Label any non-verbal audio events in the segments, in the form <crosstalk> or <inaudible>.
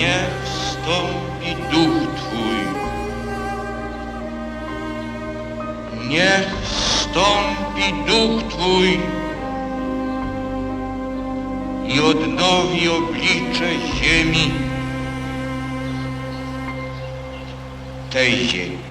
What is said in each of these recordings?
Niech wstąpi duch Twój. Niech wstąpi duch Twój i odnowi oblicze ziemi, tej ziemi.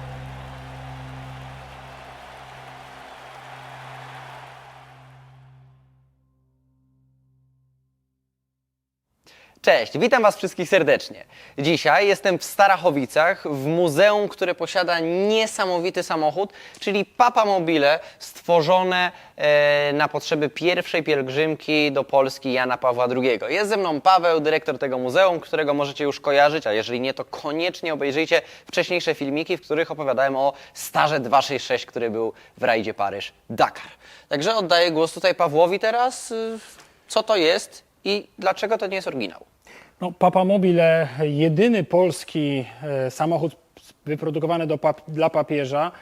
Cześć, witam Was wszystkich serdecznie. Dzisiaj jestem w Starachowicach, w muzeum, które posiada niesamowity samochód, czyli Papa Mobile, stworzone e, na potrzeby pierwszej pielgrzymki do Polski Jana Pawła II. Jest ze mną Paweł, dyrektor tego muzeum, którego możecie już kojarzyć, a jeżeli nie, to koniecznie obejrzyjcie wcześniejsze filmiki, w których opowiadałem o Starze 266, który był w rajdzie Paryż-Dakar. Także oddaję głos tutaj Pawłowi teraz. y, Co to jest i dlaczego to nie jest oryginał? No, Papa Mobile, jedyny polski e, samochód wyprodukowany do dla papieża,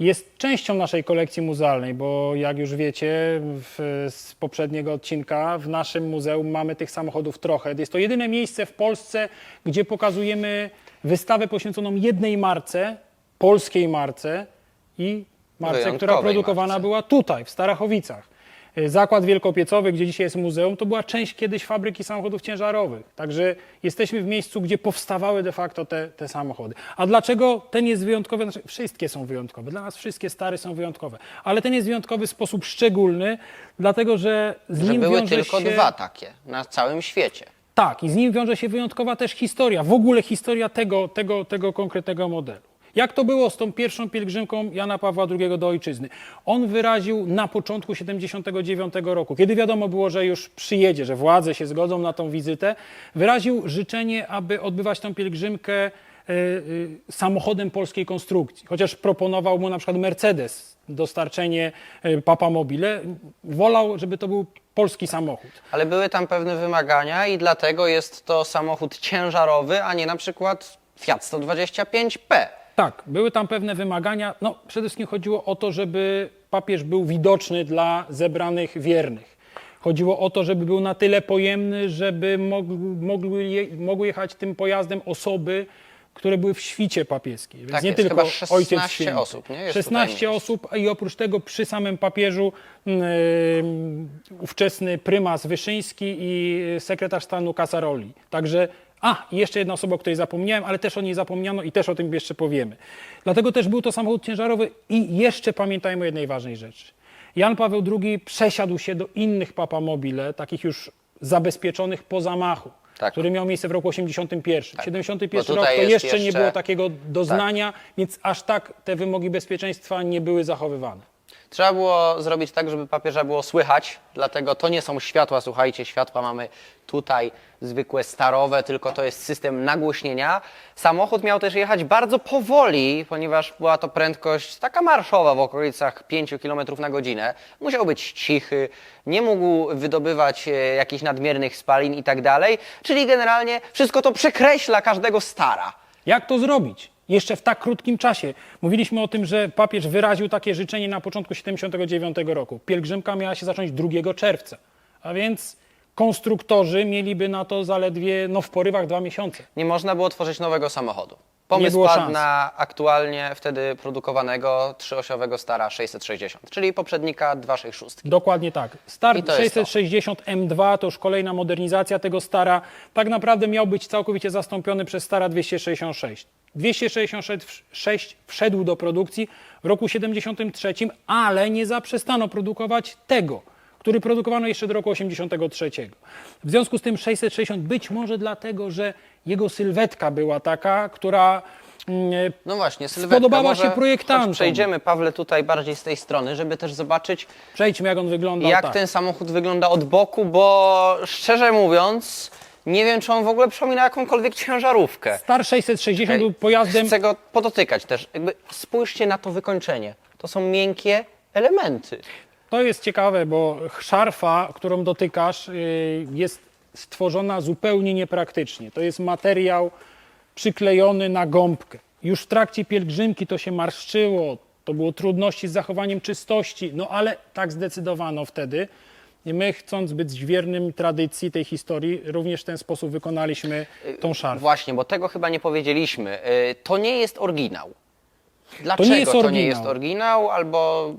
jest częścią naszej kolekcji muzealnej, bo jak już wiecie w, z poprzedniego odcinka, w naszym muzeum mamy tych samochodów trochę. Jest to jedyne miejsce w Polsce, gdzie pokazujemy wystawę poświęconą jednej marce, polskiej marce i marce, która produkowana marce. była tutaj, w Starachowicach. Y, Zakład Wielkopiecowy, gdzie dzisiaj jest muzeum, to była część kiedyś fabryki samochodów ciężarowych. Także jesteśmy w miejscu, gdzie powstawały de facto te, te samochody. A dlaczego ten jest wyjątkowy? Znaczy, wszystkie są wyjątkowe. Dla nas wszystkie stare są wyjątkowe. Ale ten jest wyjątkowy w sposób szczególny, dlatego że z Że nim były wiąże tylko się... dwa takie na całym świecie. Tak, i z nim wiąże się wyjątkowa też historia, w ogóle historia tego, tego, tego konkretnego modelu. Jak to było z tą pierwszą pielgrzymką Jana Pawła II do ojczyzny? On wyraził na początku 79 roku, kiedy wiadomo było, że już przyjedzie, że władze się zgodzą na tą wizytę, wyraził życzenie, aby odbywać tę pielgrzymkę e, e, samochodem polskiej konstrukcji. Chociaż proponował mu na przykład Mercedes, dostarczenie e, Papa Mobile, wolał, żeby to był polski samochód. Ale były tam pewne wymagania i dlatego jest to samochód ciężarowy, a nie na przykład Fiat 125P. Tak, były tam pewne wymagania. No, przede wszystkim chodziło o to, żeby papież był widoczny dla zebranych wiernych. Chodziło o to, żeby był na tyle pojemny, żeby mogły, mogły, je, mogły jechać tym pojazdem osoby, które były w świcie papieskiej. Więc Tak nie jest, tylko chyba 16 ojciec święty. osób, nie? Jest 16 tutaj osób i oprócz tego przy samym papieżu yy, ówczesny prymas Wyszyński i sekretarz stanu Casaroli. Także a, i jeszcze jedna osoba, o której zapomniałem, ale też o niej zapomniano i też o tym jeszcze powiemy. Dlatego też był to samochód ciężarowy i jeszcze pamiętajmy o jednej ważnej rzeczy. Jan Paweł II przesiadł się do innych Papa Mobile, takich już zabezpieczonych po zamachu, Tak. który miał miejsce w roku 81. 71 Bo rok tutaj to jest jeszcze, nie jeszcze- było takiego doznania, więc aż tak te wymogi bezpieczeństwa nie były zachowywane. Trzeba było zrobić tak, żeby papieża było słychać, dlatego to nie są światła, słuchajcie, światła mamy tutaj zwykłe starowe, tylko to jest system nagłośnienia. Samochód miał też jechać bardzo powoli, ponieważ była to prędkość taka marszowa w okolicach 5 km na godzinę. Musiał być cichy, nie mógł wydobywać e, jakichś nadmiernych spalin i tak dalej, czyli generalnie wszystko to przekreśla każdego stara. Jak to zrobić? Jeszcze w tak krótkim czasie. Mówiliśmy o tym, że papież wyraził takie życzenie na początku 79 roku. Pielgrzymka miała się zacząć 2 czerwca, a więc konstruktorzy mieliby na to zaledwie no, w porywach dwa miesiące. nie można było tworzyć nowego samochodu. Pomysł padł szans. na aktualnie wtedy produkowanego trzyosiowego Stara 660, czyli poprzednika 266. Dokładnie tak. Star to jest to. 660 M2 to już kolejna modernizacja tego Stara. Tak naprawdę miał być całkowicie zastąpiony przez Stara 266. 266 wszedł do produkcji w roku 73, ale nie zaprzestano produkować tego, który produkowano jeszcze do roku 83. W związku z tym 660 być może dlatego, że jego sylwetka była taka, która mm, No właśnie, sylwetka. Spodobała Może się projektantom. Przejdziemy, Pawle, tutaj bardziej z tej strony, żeby też zobaczyć, przejdźmy jak on wyglądał. jak tak. ten samochód wygląda od boku, bo szczerze mówiąc, nie wiem, czy on w ogóle przypomina jakąkolwiek ciężarówkę. Star 660 był pojazdem Chcę go podotykać też. Jakby spójrzcie na to wykończenie. To są miękkie elementy. To jest ciekawe, bo szarfa, którą dotykasz, y, jest stworzona zupełnie niepraktycznie. To jest materiał przyklejony na gąbkę. Już w trakcie pielgrzymki to się marszczyło, to było trudności z zachowaniem czystości, no ale tak zdecydowano wtedy. I my, chcąc być wiernym tradycji tej historii, również w ten sposób wykonaliśmy tą szarfę. Właśnie, bo tego chyba nie powiedzieliśmy. Y, To nie jest oryginał. Dlaczego to nie jest oryginał. oryginał, albo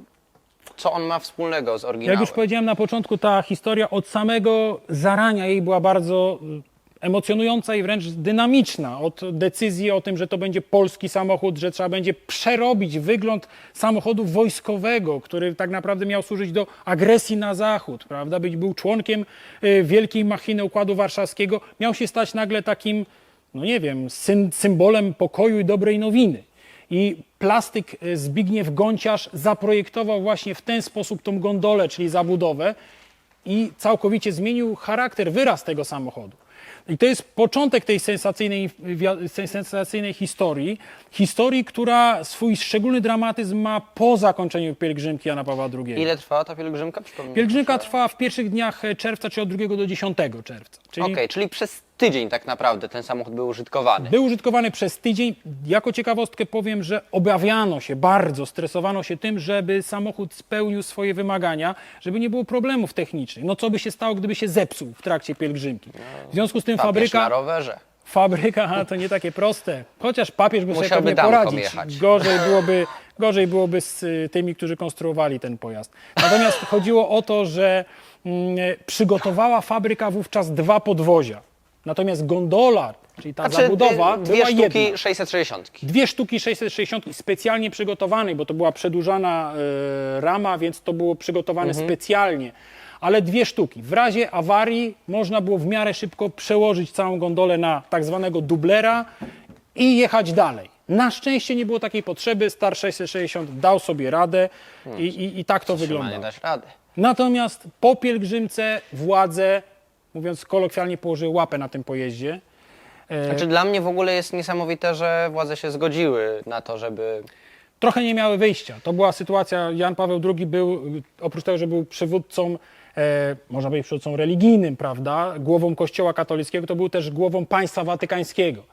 co on ma wspólnego z oryginałem? Jak już powiedziałem na początku, ta historia od samego zarania jej była bardzo y, emocjonująca i wręcz dynamiczna. Od decyzji o tym, że to będzie polski samochód, że trzeba będzie przerobić wygląd samochodu wojskowego, który tak naprawdę miał służyć do agresji na zachód, prawda? Być był członkiem y, wielkiej machiny Układu Warszawskiego, miał się stać nagle takim, no nie wiem, sym, symbolem pokoju i dobrej nowiny. I plastyk y, Zbigniew Gonciarz zaprojektował właśnie w ten sposób tą gondolę, czyli zabudowę i całkowicie zmienił charakter, wyraz tego samochodu. I to jest początek tej sensacyjnej, sensacyjnej historii. Historii, która swój szczególny dramatyzm ma po zakończeniu pielgrzymki Jana Pawła II. Ile trwała ta pielgrzymka? Przypomnij. Pielgrzymka trwała w pierwszych dniach czerwca, czyli od 2 do 10 czerwca. Czyli Okej, czyli przez tydzień tak naprawdę ten samochód był użytkowany. Był użytkowany przez tydzień. Jako ciekawostkę powiem, że obawiano się, bardzo stresowano się tym, żeby samochód spełnił swoje wymagania, żeby nie było problemów technicznych. No co by się stało, gdyby się zepsuł w trakcie pielgrzymki? W związku z tym Papież na fabryka, rowerze. fabryka, a to nie takie proste. Chociaż papież by sobie Musiałby pewnie damką poradzić. jechać. Gorzej byłoby, gorzej byłoby z y, tymi, którzy konstruowali ten pojazd. Natomiast chodziło o to, że mm, przygotowała fabryka wówczas dwa podwozia. Natomiast gondola, czyli ta Znaczy, zabudowa, y, dwie była sztuki jedna. 660. Dwie sztuki 660 specjalnie przygotowanej, bo to była przedłużana e, rama, więc to było przygotowane specjalnie. Ale dwie sztuki. W razie awarii można było w miarę szybko przełożyć całą gondolę na tak zwanego dublera i jechać dalej. Na szczęście nie było takiej potrzeby. Star 660 dał sobie radę i, i, i tak to rady. Natomiast po pielgrzymce władze, mówiąc kolokwialnie, położyły łapę na tym pojeździe. Znaczy dla mnie w ogóle jest niesamowite, że władze się zgodziły na to, żeby... trochę nie miały wyjścia. To była sytuacja, Jan Paweł II był, oprócz tego, że był przywódcą, e, można powiedzieć przywódcą religijnym, prawda, głową kościoła katolickiego, to był też głową państwa watykańskiego.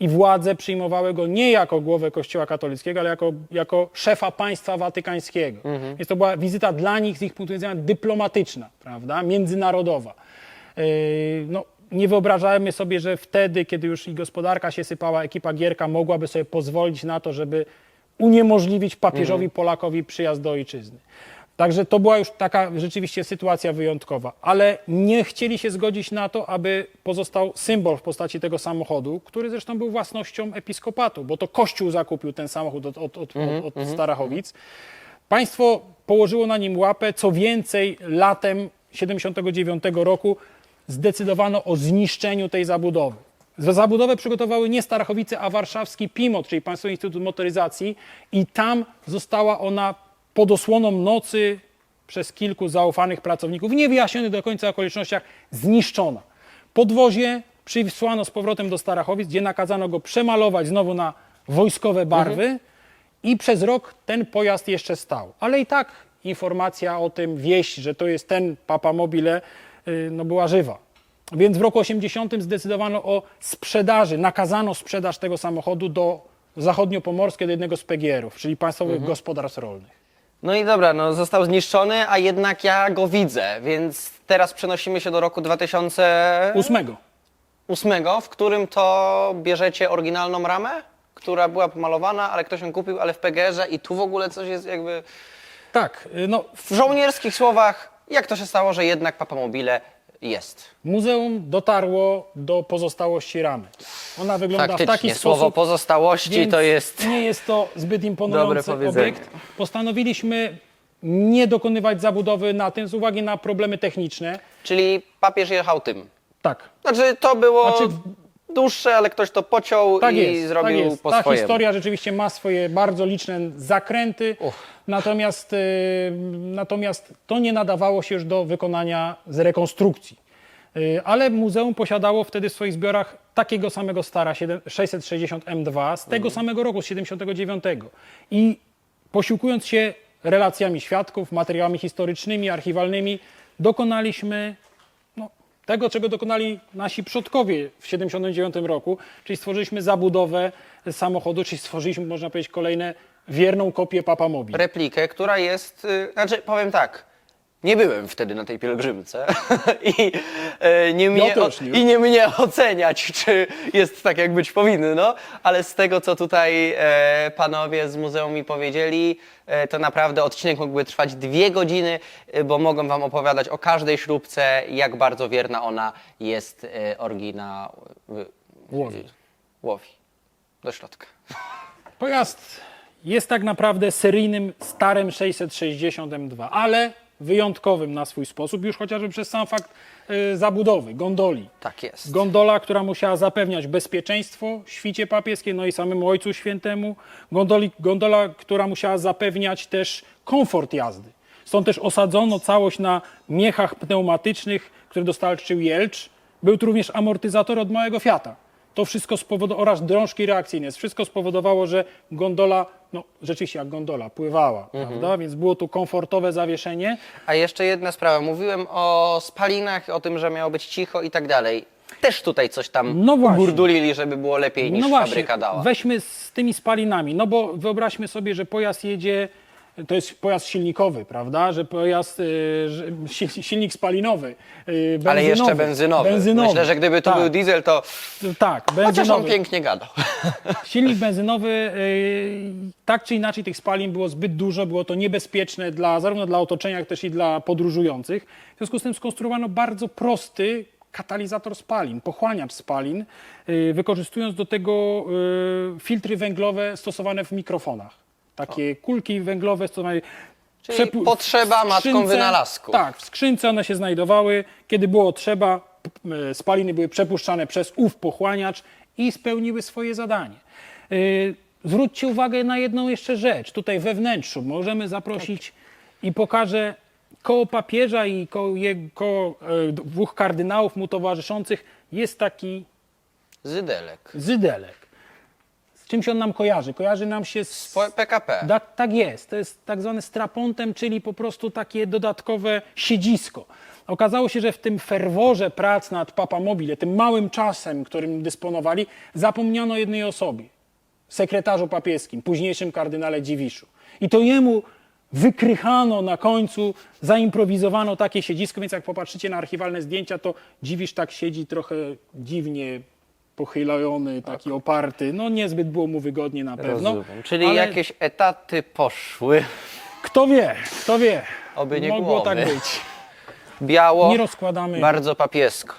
I władze przyjmowały go nie jako głowę kościoła katolickiego, ale jako, jako szefa państwa watykańskiego. Więc to była wizyta dla nich z ich punktu widzenia dyplomatyczna, prawda, międzynarodowa. Yy, no, nie wyobrażamy sobie, że wtedy, kiedy już i gospodarka się sypała, ekipa Gierka mogłaby sobie pozwolić na to, żeby uniemożliwić papieżowi Polakowi przyjazd do ojczyzny. Także to była już taka rzeczywiście sytuacja wyjątkowa, ale nie chcieli się zgodzić na to, aby pozostał symbol w postaci tego samochodu, który zresztą był własnością episkopatu, bo to Kościół zakupił ten samochód od, od, od, od, od Starachowic. Państwo położyło na nim łapę, co więcej, latem 79 roku zdecydowano o zniszczeniu tej zabudowy. Za zabudowę przygotowały nie Starachowice, a warszawski PIMOT, czyli Państwowy Instytut Motoryzacji i tam została ona pod osłoną nocy przez kilku zaufanych pracowników, niewyjaśnionych do końca okolicznościach, zniszczona. Podwozie przysłano z powrotem do Starachowic, gdzie nakazano go przemalować znowu na wojskowe barwy i przez rok ten pojazd jeszcze stał. Ale i tak informacja o tym, wieść, że to jest ten Papa Mobile, no była żywa. Więc w roku 80 zdecydowano o sprzedaży, nakazano sprzedaż tego samochodu do zachodniopomorskie, do jednego z PGR-ów, czyli Państwowych Gospodarstw Rolnych. No i dobra, no został zniszczony, a jednak ja go widzę, więc teraz przenosimy się do roku 2008, Ósmego. w którym to bierzecie oryginalną ramę, która była pomalowana, ale ktoś ją kupił, ale w PGR-ze i tu w ogóle coś jest jakby... Tak, y, no W żołnierskich słowach, jak to się stało, że jednak Papa Mobile jest? muzeum dotarło do pozostałości ramy. Ona wygląda w taki Faktycznie, słowo sposób, pozostałości Więc to jest... Nie jest to zbyt Dobre imponujący powiedzenie. obiekt. Postanowiliśmy nie dokonywać zabudowy na tym z uwagi na problemy techniczne. Czyli papież jechał tym. Tak, Znaczy to było Znaczy- dłuższe, ale ktoś to pociął tak i jest. zrobił tak jest. po Ta swojemu. historia rzeczywiście ma swoje bardzo liczne zakręty, natomiast, y, natomiast to nie nadawało się już do wykonania z rekonstrukcji. Y, Ale muzeum posiadało wtedy w swoich zbiorach takiego samego stara 7 660 M2 z tego samego roku, z 79. I posiłkując się relacjami świadków, materiałami historycznymi, archiwalnymi, dokonaliśmy tego, czego dokonali nasi przodkowie w 79 roku, czyli stworzyliśmy zabudowę samochodu, czyli stworzyliśmy, można powiedzieć, kolejne wierną kopię Papa Mobil. replikę, która jest, y, znaczy powiem tak, Nie byłem wtedy na tej pielgrzymce <laughs> i, e, nie mnie, nie. i nie mnie oceniać, czy jest tak, jak być powinno, ale z tego, co tutaj e, panowie z muzeum mi powiedzieli, e, to naprawdę odcinek mógłby trwać dwie godziny, e, bo mogą wam opowiadać o każdej śrubce, jak bardzo wierna ona jest e, oryginał Łowi. łowi. Do środka. Pojazd jest tak naprawdę seryjnym starym 660 M2, ale wyjątkowym na swój sposób, już chociażby przez sam fakt y, zabudowy, gondoli. Tak jest. Gondola, która musiała zapewniać bezpieczeństwo świcie papieskiej, no i samemu Ojcu Świętemu. Gondoli, gondola, która musiała zapewniać też komfort jazdy. Stąd też osadzono całość na miechach pneumatycznych, które dostarczył Jelcz. Był tu również amortyzator od małego Fiata. To wszystko spowodowało, oraz drążki reakcyjne, wszystko spowodowało, że gondola, no rzeczywiście jak gondola, pływała, prawda? Więc było tu komfortowe zawieszenie. A jeszcze jedna sprawa. Mówiłem o spalinach, o tym, że miało być cicho i tak dalej. Też tutaj coś tam No właśnie. gurdulili, żeby było lepiej niż no właśnie, fabryka dała. weźmy z tymi spalinami, no bo wyobraźmy sobie, że pojazd jedzie, to jest pojazd silnikowy, prawda, że pojazd, y, że sil- silnik spalinowy, y, benzynowy. Ale jeszcze benzynowy. benzynowy. Myślę, że gdyby tu tak, był diesel, to Tak, chociaż on benzynowy. pięknie gadał. <laughs> Silnik benzynowy, y, tak czy inaczej tych spalin było zbyt dużo, było to niebezpieczne dla, zarówno dla otoczenia, jak też i dla podróżujących. W związku z tym skonstruowano bardzo prosty katalizator spalin, pochłaniacz spalin, wykorzystując do tego filtry węglowe stosowane w mikrofonach. Takie kulki węglowe stosowane Czyli Przepu- potrzeba w matką wynalazku. Tak, w skrzynce one się znajdowały. Kiedy było trzeba, p- e, spaliny były przepuszczane przez ów pochłaniacz i spełniły swoje zadanie. Yy, Zwróćcie uwagę na jedną jeszcze rzecz. Tutaj we wnętrzu możemy zaprosić i pokażę koło papieża i koło, je- koło e, dwóch kardynałów mu towarzyszących jest taki Zydelek. zydelek. Z czymś on nam kojarzy? Kojarzy nam się z Po- PKP. da, tak jest. To jest tak zwany strapontem, czyli po prostu takie dodatkowe siedzisko. Okazało się, że w tym ferworze prac nad Papa Mobile, tym małym czasem, którym dysponowali, zapomniano jednej osobie. Sekretarzu papieskim, późniejszym kardynale Dziwiszu. I to jemu wykrychano na końcu, zaimprowizowano takie siedzisko, więc jak popatrzycie na archiwalne zdjęcia, to Dziwisz tak siedzi trochę dziwnie pochylony, taki oparty. No niezbyt było mu wygodnie na pewno. Rozumiem. Czyli ale jakieś etaty poszły. Kto wie, kto wie. Oby nie Mogło głowy. tak być. Biało. Nie rozkładamy. Bardzo papiesko.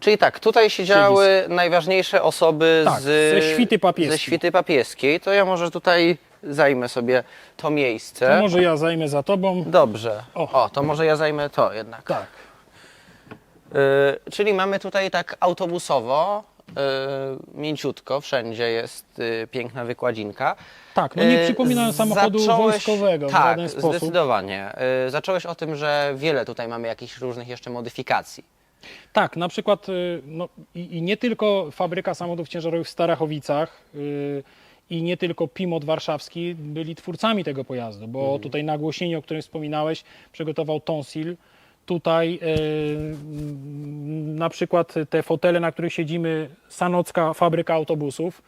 Czyli tak, tutaj siedziały najważniejsze osoby Tak, z, ze świty papieskiej. ze świty papieskiej. To ja może tutaj zajmę sobie to miejsce. To może ja zajmę za tobą. Dobrze. O. O. to może ja zajmę to jednak. Tak. Y, czyli mamy tutaj tak autobusowo, mięciutko, wszędzie jest y, piękna wykładzinka. Tak, no nie Y, przypominają samochodu zacząłeś- wojskowego w tak, żaden sposób. zdecydowanie. Y, zacząłeś o tym, że wiele tutaj mamy jakichś różnych jeszcze modyfikacji. Tak, na przykład y, no, i, i nie tylko fabryka samochodów ciężarowych w Starachowicach y, i nie tylko Pimot Warszawski byli twórcami tego pojazdu, bo Mhm. tutaj nagłośnienie, o którym wspominałeś, przygotował Tonsil. Tutaj mm, na przykład te fotele, na których siedzimy, Sanocka fabryka autobusów.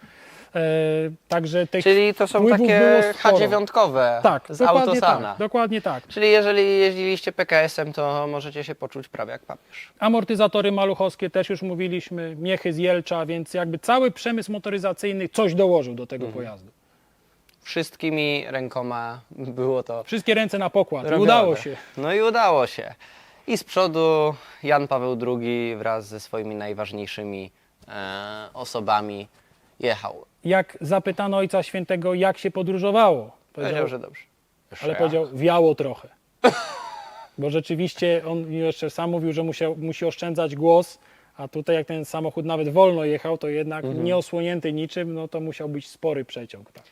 Y, także tych Czyli to są takie sporo. H9 Tak, z dokładnie Autosana. tak, dokładnie tak. Czyli jeżeli jeździliście PKS-em, to możecie się poczuć prawie jak papież. Amortyzatory maluchowskie też już mówiliśmy, miechy z Jelcza, więc jakby cały przemysł motoryzacyjny coś dołożył do tego pojazdu. Wszystkimi rękoma było to Wszystkie ręce na pokład. Robione. udało się. No i udało się. I z przodu Jan Paweł II wraz ze swoimi najważniejszymi e, osobami jechał. Jak zapytano Ojca Świętego, jak się podróżowało, Powiedział, że dobrze. Jeszcze ale ja. powiedział, wiało trochę. <laughs> Bo rzeczywiście on jeszcze sam mówił, że musiał, musi oszczędzać głos, a tutaj jak ten samochód nawet wolno jechał, to jednak Mhm. nie osłonięty niczym, no to musiał być spory przeciąg. Tak.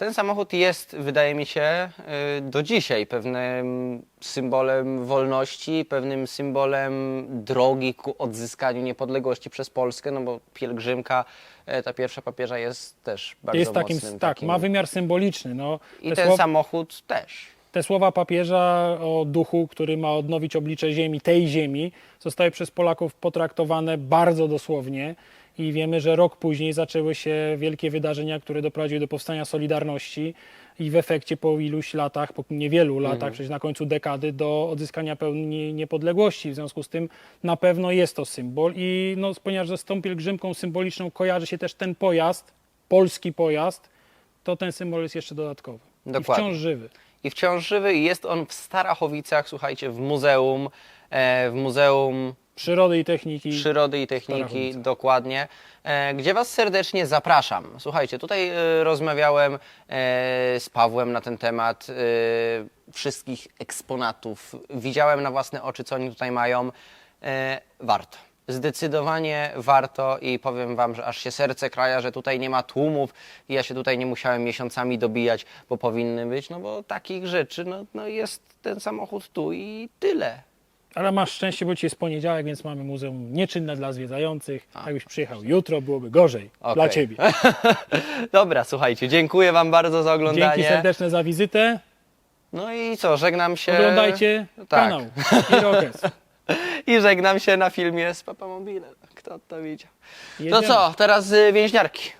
Ten samochód jest, wydaje mi się, y, do dzisiaj pewnym symbolem wolności, pewnym symbolem drogi ku odzyskaniu niepodległości przez Polskę, no bo pielgrzymka, e, ta pierwsza papieża jest też bardzo Jest takim, mocnym tak, takim... ma wymiar symboliczny. No, I te ten słowa- samochód też. Te słowa papieża o duchu, który ma odnowić oblicze ziemi, tej ziemi, zostały przez Polaków potraktowane bardzo dosłownie i wiemy, że rok później zaczęły się wielkie wydarzenia, które doprowadziły do powstania Solidarności i w efekcie po iluś latach, po niewielu latach, przecież na końcu dekady, do odzyskania pełni niepodległości. W związku z tym na pewno jest to symbol i no, ponieważ z tą pielgrzymką symboliczną kojarzy się też ten pojazd, polski pojazd, to ten symbol jest jeszcze dodatkowy. Dokładnie. I wciąż żywy. I wciąż żywy i jest on w Starachowicach, słuchajcie, w muzeum, e, w Muzeum Przyrody i techniki. Przyrody i Techniki, dokładnie, e, gdzie Was serdecznie zapraszam. Słuchajcie, tutaj e, rozmawiałem e, z Pawłem na ten temat e, wszystkich eksponatów. Widziałem na własne oczy, co oni tutaj mają. E, warto. Zdecydowanie warto i powiem Wam, że aż się serce kraja, że tutaj nie ma tłumów i ja się tutaj nie musiałem miesiącami dobijać, bo powinny być, no bo takich rzeczy, no, no jest ten samochód tu i tyle. Ale masz szczęście, bo dzisiaj jest poniedziałek, więc mamy muzeum nieczynne dla zwiedzających. Jakbyś przyjechał jutro, byłoby gorzej dla Okej. Ciebie. <laughs> Dobra, słuchajcie, dziękuję Wam bardzo za oglądanie. Dzięki serdeczne za wizytę. No i co, żegnam się. Oglądajcie tak. kanał Irokes. <laughs> I żegnam się na filmie z Papamobile. Kto to widział? Jedziemy. To co, teraz y, więźniarki.